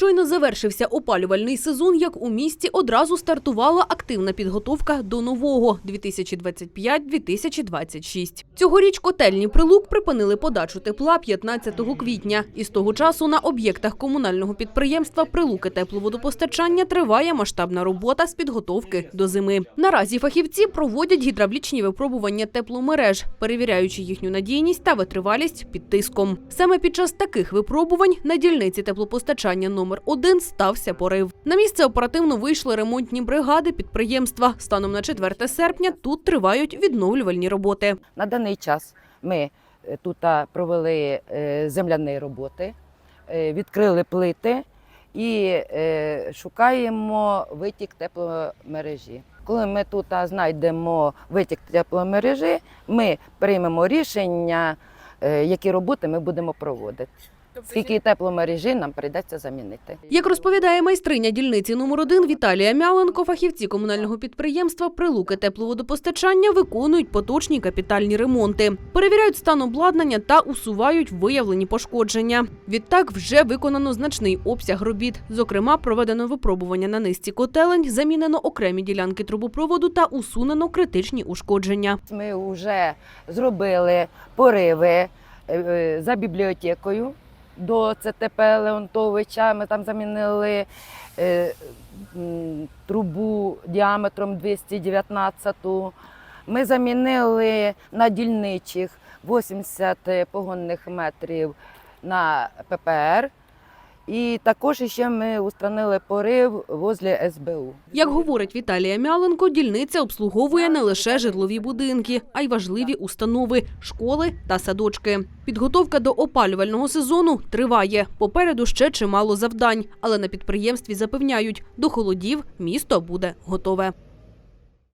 Щойно завершився опалювальний сезон, як у місті одразу стартувала активна підготовка до нового 2025-2026. Цьогоріч котельні прилук припинили подачу тепла 15 квітня. І з того часу на об'єктах комунального підприємства Прилуки тепловодопостачання триває масштабна робота з підготовки до зими. Наразі фахівці проводять гідравлічні випробування тепломереж, перевіряючи їхню надійність та витривалість під тиском. Саме під час таких випробувань на дільниці теплопостачання номер 1 стався порив. На місце оперативно вийшли ремонтні бригади підприємства. Станом на 4 серпня тут тривають відновлювальні роботи. На даний час ми е, тут провели е, земляні роботи, е, відкрили плити і шукаємо витік тепломережі. Коли ми тут знайдемо витік тепломережі, ми приймемо рішення, які роботи ми будемо проводити. Скільки тепломережі нам прийдеться замінити. Як розповідає майстриня дільниці номер 1 Віталія Мяленко, фахівці комунального підприємства Прилуки тепловодопостачання виконують поточні капітальні ремонти, перевіряють стан обладнання та усувають виявлені пошкодження. Відтак вже виконано значний обсяг робіт. Зокрема, проведено випробування на низці котелень, замінено окремі ділянки трубопроводу та усунено критичні ушкодження. Ми вже зробили пориви е, е, за бібліотекою до ЦТП Леонтовича. Ми там замінили е, трубу діаметром 219. Ми замінили на дільничих 80 погонних метрів на ППР. І також ще ми устранили порив возле СБУ. Як говорить Віталія Мяленко, дільниця обслуговує не лише житлові будинки, а й важливі установи, школи та садочки. Підготовка до опалювального сезону триває. Попереду ще чимало завдань, але на підприємстві запевняють, до холодів місто буде готове.